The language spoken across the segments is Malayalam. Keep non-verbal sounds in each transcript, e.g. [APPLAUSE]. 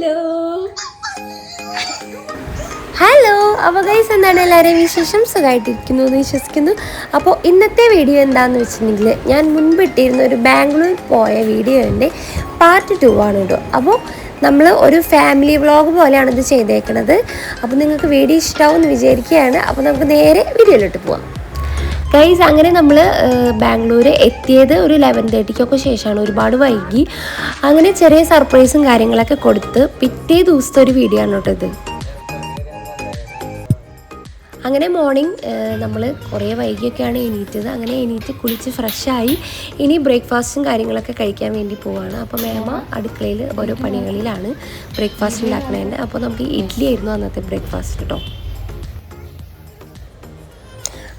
ഹലോ ഹലോ അപ്പോൾ ഗൈസ് എന്താണ് എല്ലാവരെയും വിശേഷം? സുഖമായിട്ടിരിക്കുന്നു എന്ന് വിശ്വസിക്കുന്നു. അപ്പോൾ ഇന്നത്തെ വീഡിയോ എന്താണെന്ന് വെച്ചിട്ടുണ്ടെങ്കിൽ ഞാൻ മുൻപ് ഇട്ടിരുന്ന ഒരു ബാംഗ്ലൂർ പോയ വീഡിയോന്റെ പാർട്ട് ടു ആണ് കേട്ടോ. അപ്പോൾ നമ്മൾ ഒരു ഫാമിലി വ്ളോഗ് പോലെയാണ് ഇത് ചെയ്തേക്കുന്നത് അപ്പോൾ നിങ്ങൾക്ക് വീഡിയോ ഇഷ്ടമാവും എന്ന് വിചാരിക്കുകയാണ്. അപ്പോൾ നമുക്ക് നേരെ വീഡിയോയിലോട്ട് പോവാം. ഗൈസ് അങ്ങനെ നമ്മൾ ബാംഗ്ലൂർ എത്തിയത് ഒരു ലെവൻ തേർട്ടിക്കൊക്കെ ശേഷമാണ്. ഒരുപാട് വൈകി. അങ്ങനെ ചെറിയ സർപ്രൈസും കാര്യങ്ങളൊക്കെ കൊടുത്ത് പിറ്റേ ദിവസത്തെ ഒരു വീഡിയോ ആണ് കേട്ടോ ഇത്. അങ്ങനെ മോർണിംഗ് നമ്മൾ കുറേ വൈകിയൊക്കെയാണ് എണീറ്റത്. അങ്ങനെ എണീറ്റ് കുളിച്ച് ഫ്രഷായി ഇനി ബ്രേക്ക്ഫാസ്റ്റും കാര്യങ്ങളൊക്കെ കഴിക്കാൻ വേണ്ടി പോവാണ്. അപ്പോൾ മേമ അടുക്കളയിൽ ഓരോ പണികളിലാണ് ബ്രേക്ക്ഫാസ്റ്റ് ഉണ്ടാക്കണതിന് അപ്പോൾ നമുക്ക് ഇഡ്ഡലി ആയിരുന്നു അന്നത്തെ ബ്രേക്ക്ഫാസ്റ്റ് കേട്ടോ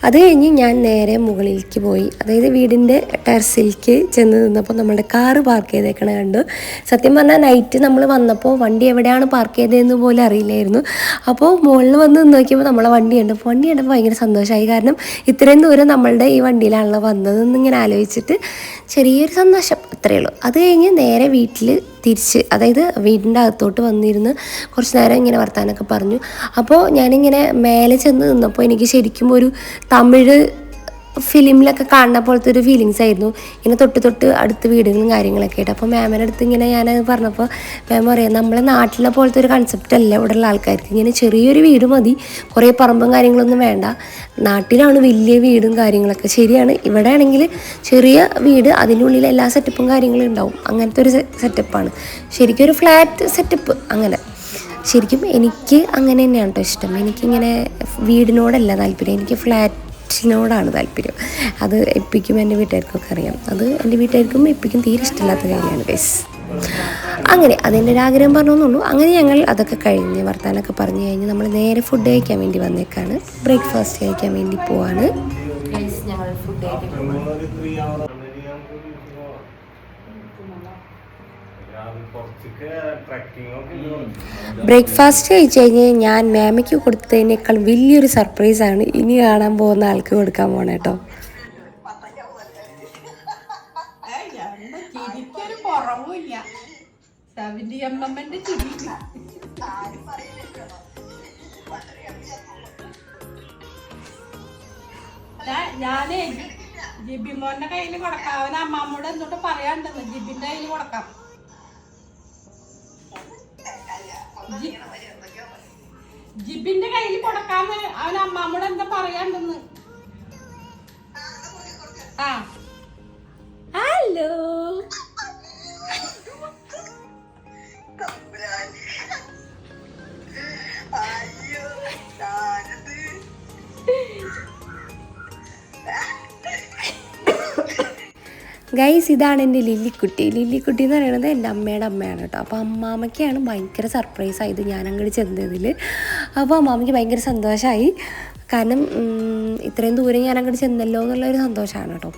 അത് കഴിഞ്ഞ് ഞാൻ നേരെ മുകളിലേക്ക് പോയി. അതായത് വീടിന്റെ ടെറസിലേക്ക് ചെന്ന് നിന്നപ്പോൾ നമ്മുടെ കാറ് പാർക്ക് ചെയ്തേക്കണ കണ്ടു. സത്യം പറഞ്ഞാൽ നൈറ്റ് നമ്മൾ വന്നപ്പോൾ വണ്ടി എവിടെയാണ് പാർക്ക് ചെയ്തതെന്ന് പോലും അറിയില്ലായിരുന്നു. അപ്പോൾ മുകളിൽ വന്ന് നിന്ന് നോക്കിയപ്പോൾ നമ്മളെ വണ്ടി കണ്ടപ്പോൾ വണ്ടി കണ്ടപ്പോൾ ഭയങ്കര സന്തോഷമായി കാരണം ഇത്രയും ദൂരം നമ്മളുടെ ഈ വണ്ടിയിലാണല്ലോ വന്നതെന്ന് ഇങ്ങനെ ആലോചിച്ചിട്ട് ചെറിയൊരു സന്തോഷം. അത്രയേ ഉള്ളൂ. അത് കഴിഞ്ഞ് നേരെ വീട്ടിൽ തിരിച്ച് അതായത് വീടിന്റെ അകത്തോട്ട് വന്നിരുന്ന് കുറച്ച് നേരം ഇങ്ങനെ വർത്താനൊക്കെ പറഞ്ഞു. അപ്പോൾ ഞാനിങ്ങനെ മേലെ ചെന്ന് നിന്നപ്പോൾ എനിക്ക് ശരിക്കും ഒരു തമിഴ് ഫിലിമിലൊക്കെ കാണുന്ന പോലത്തെ ഒരു ഫീലിങ്സ് ആയിരുന്നു. ഇങ്ങനെ തൊട്ട് തൊട്ട് അടുത്ത് വീടുകളും കാര്യങ്ങളൊക്കെ ആയിട്ട്. അപ്പോൾ മാമിന്റെ അടുത്ത് ഇങ്ങനെ ഞാൻ പറഞ്ഞപ്പോൾ മാം പറയാം നമ്മളെ നാട്ടിലെ പോലത്തെ ഒരു കൺസെപ്റ്റ് അല്ല ഇവിടെ ഉള്ള ആൾക്കാർക്ക്. ഇങ്ങനെ ചെറിയൊരു വീട് മതി. കുറേ പറമ്പും കാര്യങ്ങളൊന്നും വേണ്ട. നാട്ടിലാണ് വലിയ വീടും കാര്യങ്ങളൊക്കെ ശരിയാണ്. ഇവിടെ ആണെങ്കിൽ ചെറിയ വീട് അതിനുള്ളിൽ എല്ലാ സെറ്റപ്പും കാര്യങ്ങളും ഉണ്ടാവും. അങ്ങനത്തെ ഒരു സെറ്റപ്പാണ് ശരിക്കും ഒരു ഫ്ലാറ്റ് സെറ്റപ്പ് അങ്ങനെ. ശരിക്കും എനിക്ക് അങ്ങനെ തന്നെയാണ് കേട്ടോ ഇഷ്ടം. എനിക്കിങ്ങനെ വീടിനോടല്ല താല്പര്യം. എനിക്ക് ഫ്ലാറ്റിനോടാണ് താല്പര്യം. അത് എപ്പിക്കും എന്റെ വീട്ടുകാർക്കൊക്കെ അറിയാം. അത് എന്റെ വീട്ടുകാർക്കും എപ്പിക്കും തീരെ ഇഷ്ടമില്ലാത്ത കാര്യമാണ് ഗൈസ് അങ്ങനെ അതിന്റെ ഒരു ആഗ്രഹം പറഞ്ഞോന്നുള്ളൂ. അങ്ങനെ ഞങ്ങൾ അതൊക്കെ കഴിഞ്ഞ് വർത്താനൊക്കെ പറഞ്ഞു കഴിഞ്ഞ് നമ്മൾ നേരെ ഫുഡ് കഴിക്കാൻ വേണ്ടി വന്നേക്കാണ്. ബ്രേക്ക്ഫാസ്റ്റ് കഴിക്കാൻ വേണ്ടി പോവാണ്. ഞങ്ങൾ ഫുഡ് കഴിക്കാൻ ബ്രേക്ക്ഫാസ്റ്റ് കഴിച്ച് കഴിഞ്ഞ് ഞാൻ മാമയ്ക്ക് കൊടുത്തതിനേക്കാൾ വലിയൊരു സർപ്രൈസാണ് ഇനി കാണാൻ പോകുന്ന ആൾക്ക് കൊടുക്കാൻ പോണേ കേട്ടോ ഞാനേ ജിബി മോന്റെ കയ്യിൽ കൊടുക്കാം. അവൻ അമ്മാമ്മോട് എന്നിട്ട് പറയാണ്ടെന്ന് ജിബിന്റെ കയ്യിൽ കൊടുക്കാം. ജിബിന്റെ കയ്യിൽ കൊടുക്കാന്ന് അവൻ അമ്മാമ്മോട് എന്താ പറയാണ്ടെന്ന്? ആ. ഹലോ. ഗൈസ് ഇതാണ് എന്റെ ലില്ലിക്കുട്ടി. ലില്ലിക്കുട്ടി എന്ന് പറയുന്നത് എന്റെ അമ്മയുടെ അമ്മയാണ് കേട്ടോ. അപ്പോൾ അമ്മാമ്മയ്ക്കാണ് ഭയങ്കര സർപ്രൈസ് ആയത് ഞാൻ അങ്ങോട്ട് ചെന്നതിൽ അപ്പോൾ അമ്മാമ്മയ്ക്ക് ഭയങ്കര സന്തോഷമായി കാരണം ഇത്രയും ദൂരം ഞാൻ അങ്ങോട്ട് ചെന്നല്ലോ എന്നുള്ളൊരു സന്തോഷമാണ് കേട്ടോ.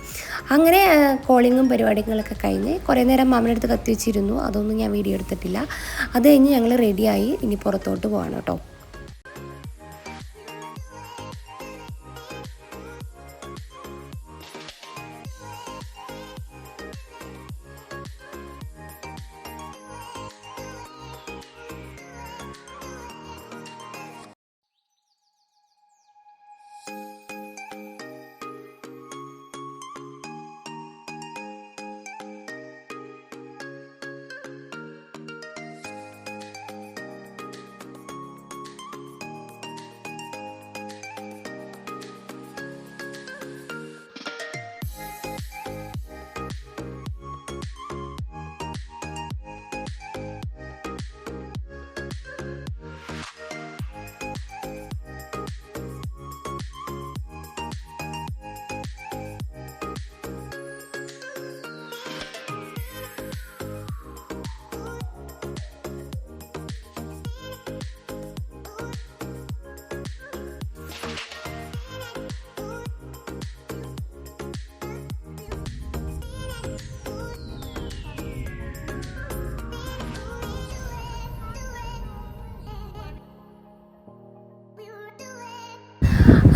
അങ്ങനെ കോളിങ്ങും പരിപാടികളൊക്കെ കഴിഞ്ഞ് കുറേ നേരം മാമന്റെ അടുത്ത് കത്തി വെച്ചിരുന്നു അതൊന്നും ഞാൻ വീഡിയോ എടുത്തിട്ടില്ല. അത് കഴിഞ്ഞ് ഞങ്ങൾ റെഡിയായി ഇനി പുറത്തോട്ട് പോവാണ് കേട്ടോ.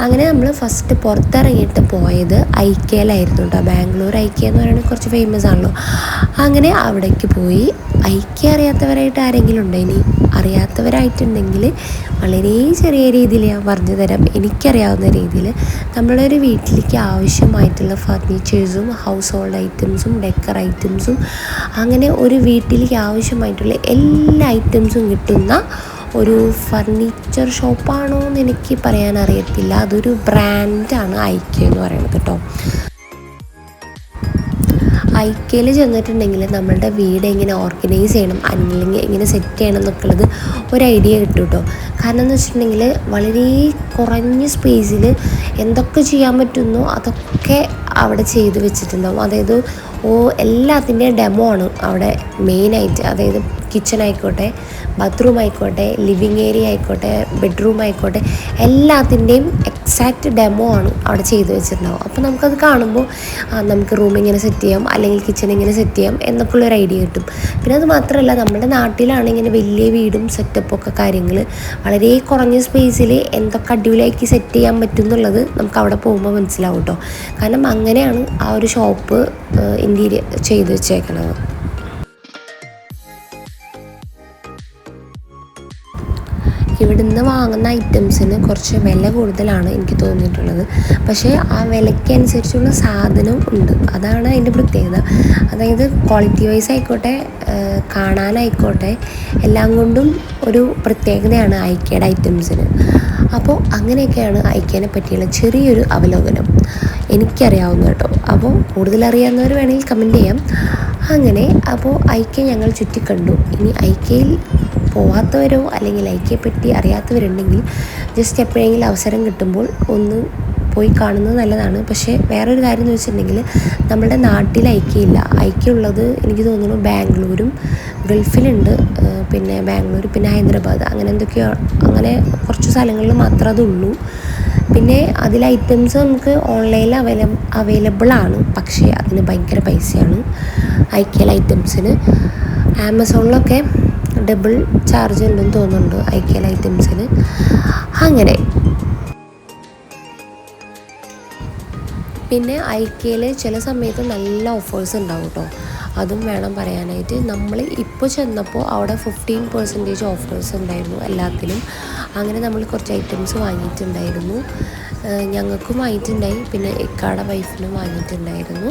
അങ്ങനെ നമ്മൾ ഫസ്റ്റ് പുറത്തിറങ്ങിയിട്ട് പോയത് ഐക്കയിലായിരുന്നു കേട്ടോ ബാംഗ്ലൂർ ഐക്യ എന്ന് പറയുന്നത് കുറച്ച് ഫേമസ് ആണല്ലോ. അങ്ങനെ അവിടേക്ക് പോയി. ഐക്യ അറിയാത്തവരായിട്ട് ആരെങ്കിലും ഉണ്ടോ ഇനി? അറിയാത്തവരായിട്ടുണ്ടെങ്കിൽ വളരെ ചെറിയ രീതിയിൽ ഞാൻ പറഞ്ഞു തരാം. എനിക്കറിയാവുന്ന രീതിയിൽ നമ്മുടെ ഒരു വീട്ടിലേക്ക് ആവശ്യമായിട്ടുള്ള ഫർണിച്ചേഴ്സും ഹൗസ് ഹോൾഡ് ഐറ്റംസും ഡെക്കർ ഐറ്റംസും അങ്ങനെ ഒരു വീട്ടിലേക്ക് ആവശ്യമായിട്ടുള്ള എല്ലാ ഐറ്റംസും കിട്ടുന്ന ഒരു ഫർണിച്ചർ ഷോപ്പാണോ എന്ന് എനിക്ക് പറയാൻ അറിയത്തില്ല. അതൊരു ബ്രാൻഡാണ് ഐക്യ എന്ന് പറയുന്നത് കേട്ടോ. ഐക്യയിൽ ചെന്നിട്ടുണ്ടെങ്കിൽ നമ്മളുടെ വീട് എങ്ങനെ ഓർഗനൈസ് ചെയ്യണം അല്ലെങ്കിൽ എങ്ങനെ സെറ്റ് ചെയ്യണം എന്നൊക്കെ ഉള്ളത് ഒരു ഐഡിയ കിട്ടും കേട്ടോ. കാരണം എന്ന് വെച്ചിട്ടുണ്ടെങ്കിൽ വളരെ കുറഞ്ഞ സ്പേസിൽ എന്തൊക്കെ ചെയ്യാൻ പറ്റുന്നോ അതൊക്കെ അവിടെ ചെയ്ത് വെച്ചിട്ടുണ്ടാവും. അതായത് ഓ എല്ലാത്തിന്റെയും ഡെമോ ആണ് അവിടെ മെയിനായിട്ട് അതായത് കിച്ചൺ ആയിക്കോട്ടെ ബാത്റൂം ആയിക്കോട്ടെ ലിവിങ് ഏരിയ ആയിക്കോട്ടെ ബെഡ്റൂം ആയിക്കോട്ടെ എല്ലാത്തിന്റെയും എക്സാക്റ്റ് ഡെമോ ആണ് അവിടെ ചെയ്തു വെച്ചിട്ടുണ്ടാവും അപ്പോൾ നമുക്കത് കാണുമ്പോൾ നമുക്ക് റൂം ഇങ്ങനെ സെറ്റ് ചെയ്യാം അല്ലെങ്കിൽ കിച്ചൺ ഇങ്ങനെ സെറ്റ് ചെയ്യാം എന്നൊക്കെ ഉള്ളൊരു ഐഡിയ കിട്ടും. പിന്നെ അത് മാത്രമല്ല നമ്മുടെ നാട്ടിലാണ് ഇങ്ങനെ വലിയ വീടും സെറ്റപ്പൊക്കെ കാര്യങ്ങൾ വളരെ കുറഞ്ഞ സ്പേസിൽ എന്തൊക്കെ അടിപൊളിയാക്കി സെറ്റ് ചെയ്യാൻ പറ്റും എന്നുള്ളത് നമുക്ക് അവിടെ പോകുമ്പോൾ മനസ്സിലാവും കേട്ടോ കാരണം അങ്ങനെയാണ് ആ ഒരു ഷോപ്പ് ഇന്റീരിയർ ചെയ്തു വെച്ചേക്കണത്. ഇവിടുന്ന് വാങ്ങുന്ന ഐറ്റംസിന് കുറച്ച് വില കൂടുതലാണ് എനിക്ക് തോന്നിയിട്ടുള്ളത്. പക്ഷേ ആ വിലയ്ക്ക് അനുസരിച്ചുള്ള സാധനം ഉണ്ട്. അതാണ് അതിന്റെ പ്രത്യേകത. അതായത് ക്വാളിറ്റി വൈസ് ആയിക്കോട്ടെ കാണാനായിക്കോട്ടെ എല്ലാം കൊണ്ടും ഒരു പ്രത്യേകതയാണ് ഐക്യയുടെ ഐറ്റംസിന് അപ്പോൾ അങ്ങനെയൊക്കെയാണ് ഐക്യനെ പറ്റിയുള്ള ചെറിയൊരു അവലോകനം. എനിക്കറിയാവുന്ന കേട്ടോ. അപ്പോൾ കൂടുതൽ അറിയാവുന്നവർ വേണമെങ്കിൽ കമന്റ് ചെയ്യാം. അങ്ങനെ അപ്പോൾ ഐക്യ ഞങ്ങൾ ചുറ്റിക്കണ്ടു. ഇനി ഐക്യയിൽ പോവാത്തവരോ അല്ലെങ്കിൽ ഐക്യപ്പെട്ടി അറിയാത്തവരുണ്ടെങ്കിൽ ജസ്റ്റ് എപ്പോഴെങ്കിലും അവസരം കിട്ടുമ്പോൾ ഒന്ന് പോയി കാണുന്നത് നല്ലതാണ്. പക്ഷേ വേറൊരു കാര്യം എന്ന് വെച്ചിട്ടുണ്ടെങ്കിൽ നമ്മുടെ നാട്ടിൽ ഐക്യമില്ല ഐക്യമുള്ളത് എനിക്ക് തോന്നുന്നു ബാംഗ്ലൂരും ഗൾഫിലുണ്ട്. പിന്നെ ബാംഗ്ലൂർ പിന്നെ ഹൈദരാബാദ് അങ്ങനെ എന്തൊക്കെയോ അങ്ങനെ കുറച്ച് സ്ഥലങ്ങളിൽ മാത്രമേ അതുള്ളൂ പിന്നെ അതിലെ ഐറ്റംസ് നമുക്ക് ഓൺലൈനിൽ അവൈല അവൈലബിൾ ആണ്. പക്ഷേ അതിന് ഭയങ്കര പൈസയാണ്. ഐക്യൽ ഐറ്റംസിന് ആമസോണിലൊക്കെ ഡബിൾ ചാർജ് ഉണ്ടെന്ന് തോന്നുന്നുണ്ട് ഐക്യൽ ഐറ്റംസിന് അങ്ങനെ. പിന്നെ ഐക്യയിൽ ചില സമയത്ത് നല്ല ഓഫേഴ്സ് ഉണ്ടാവും കേട്ടോ അതും വേണം പറയാനായിട്ട്. നമ്മൾ ഇപ്പോൾ ചെന്നപ്പോൾ അവിടെ ഫിഫ്റ്റീൻ പെർസെന്റേജ് ഓഫേഴ്സ് ഉണ്ടായിരുന്നു എല്ലാത്തിലും. അങ്ങനെ നമ്മൾ കുറച്ച് ഐറ്റംസ് വാങ്ങിയിട്ടുണ്ടായിരുന്നു. ഞങ്ങൾക്കും വാങ്ങിയിട്ടുണ്ടായി പിന്നെ ഇക്കാടെ വൈഫിനും വാങ്ങിയിട്ടുണ്ടായിരുന്നു.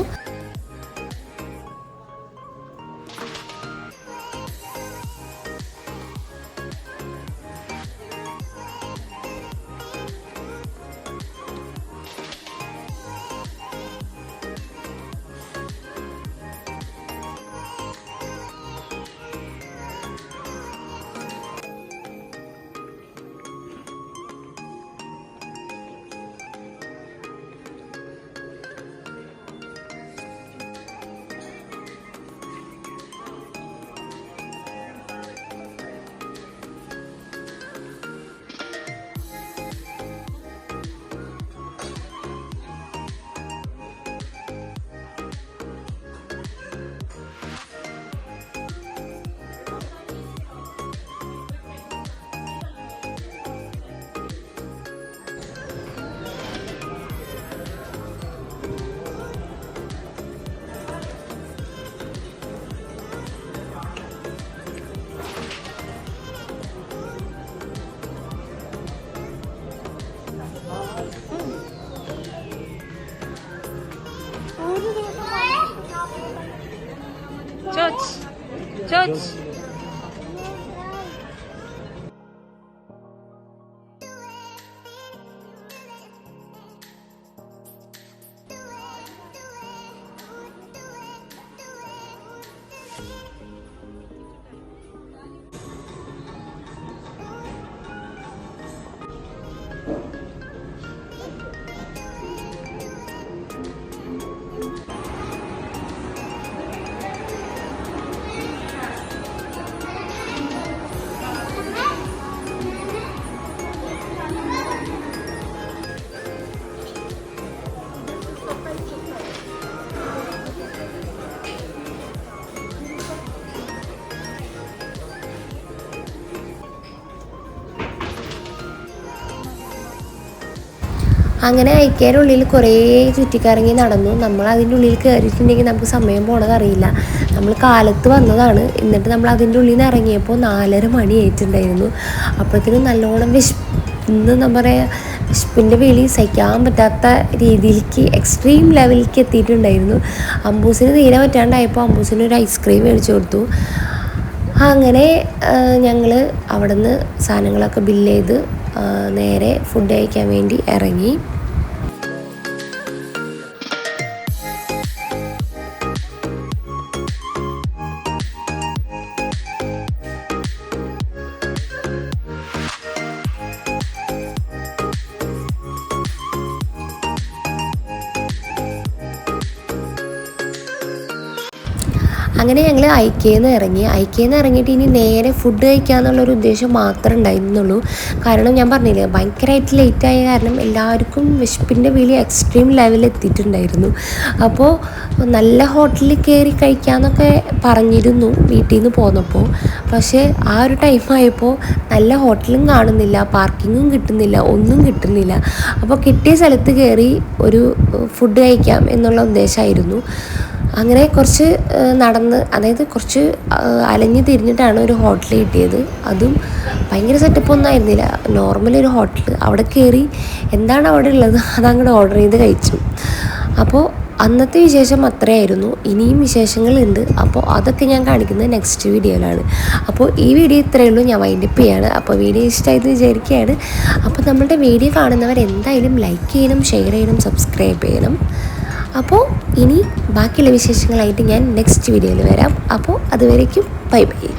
അങ്ങനെ ഐക്കേന്റെ ഉള്ളിൽ കുറേ ചുറ്റിക്കറങ്ങി നടന്നു. നമ്മൾ അതിന്റെ ഉള്ളിൽ കയറിയിട്ടുണ്ടെങ്കിൽ നമുക്ക് സമയം പോണതറിയില്ല നമ്മൾ കാലത്ത് വന്നതാണ്. എന്നിട്ട് നമ്മൾ അതിന്റെ ഉള്ളിൽ നിന്ന് ഇറങ്ങിയപ്പോൾ നാലര മണി ആയിട്ടുണ്ടായിരുന്നു. അപ്പോഴത്തേനും നല്ലോണം വിശന്ന് എന്താ പറയുക വിശപ്പിന്റെ വെളി സഹിക്കാൻ പറ്റാത്ത രീതിയിലേക്ക് എക്സ്ട്രീം ലെവലിലേക്ക് എത്തിയിട്ടുണ്ടായിരുന്നു. അമ്പൂസിന് തീരെ പറ്റാണ്ടായപ്പോൾ അമ്പൂസിന് ഒരു ഐസ്ക്രീം മേടിച്ചു കൊടുത്തു. അങ്ങനെ ഞങ്ങൾ അവിടെ നിന്ന് സാധനങ്ങളൊക്കെ ബില്ല് ചെയ്ത് നേരെ ഫുഡ് കഴിക്കാൻ വേണ്ടി ഇറങ്ങി. അങ്ങനെ ഞങ്ങൾ ഐക്കേന്ന് ഇറങ്ങി. ഐക്കേന്ന് ഇറങ്ങിയിട്ട് ഇനി നേരെ ഫുഡ് കഴിക്കാന്നുള്ളൊരു ഉദ്ദേശം മാത്രമേ ഉണ്ടായിരുന്നുള്ളൂ. കാരണം ഞാൻ പറഞ്ഞില്ലേ ഭയങ്കരമായിട്ട് ലേറ്റായ കാരണം എല്ലാവർക്കും വിശപ്പിന്റെ വിളി എക്സ്ട്രീം ലെവലിൽ എത്തിയിട്ടുണ്ടായിരുന്നു. അപ്പോൾ നല്ല ഹോട്ടലിൽ കയറി കഴിക്കാമെന്നൊക്കെ പറഞ്ഞിരുന്നു വീട്ടിൽ നിന്ന് പോന്നപ്പോൾ പക്ഷേ ആ ഒരു ടൈമായപ്പോൾ നല്ല ഹോട്ടലും കാണുന്നില്ല പാർക്കിങ്ങും കിട്ടുന്നില്ല ഒന്നും കിട്ടുന്നില്ല. അപ്പോൾ കിട്ടിയ സ്ഥലത്ത് കയറി ഒരു ഫുഡ് കഴിക്കാം എന്നുള്ള ഉദ്ദേശമായിരുന്നു അങ്ങനെ കുറച്ച് നടന്ന് അതായത് കുറച്ച് അലഞ്ഞു തിരിഞ്ഞിട്ടാണ് ഒരു ഹോട്ടൽ കിട്ടിയത്. അതും ഭയങ്കര സെറ്റപ്പ് ഒന്നും ആയിരുന്നില്ല. നോർമൽ ഒരു ഹോട്ടൽ. അവിടെ കയറി എന്താണ് അവിടെ ഉള്ളത്? [LAUGHS] അതങ്ങോട്ട് ഓർഡർ ചെയ്ത് കഴിച്ചു. അപ്പോൾ അന്നത്തെ വിശേഷം അത്രയായിരുന്നു. ഇനിയും വിശേഷങ്ങളുണ്ട്. അപ്പോൾ അതൊക്കെ ഞാൻ കാണിക്കുന്നത് നെക്സ്റ്റ് വീഡിയോയിലാണ് അപ്പോൾ ഈ വീഡിയോ ഇത്രയേ ഉള്ളൂ. ഞാൻ വൈൻഡപ്പ് ചെയ്യാണ്. അപ്പോൾ വീഡിയോ ഇഷ്ടമായിരുന്നു വിചാരിക്കുകയാണ്. അപ്പോൾ നമ്മളുടെ വീഡിയോ കാണുന്നവർ എന്തായാലും ലൈക്ക് ചെയ്യണം ഷെയർ ചെയ്യണം സബ്സ്ക്രൈബ് ചെയ്യണം. അപ്പോൾ ഇനി ബാക്കിയുള്ള വിശേഷങ്ങളായിട്ട് ഞാൻ നെക്സ്റ്റ് വീഡിയോയിൽ വരാം. അപ്പോൾ അതുവരേക്കും ബൈ ബൈ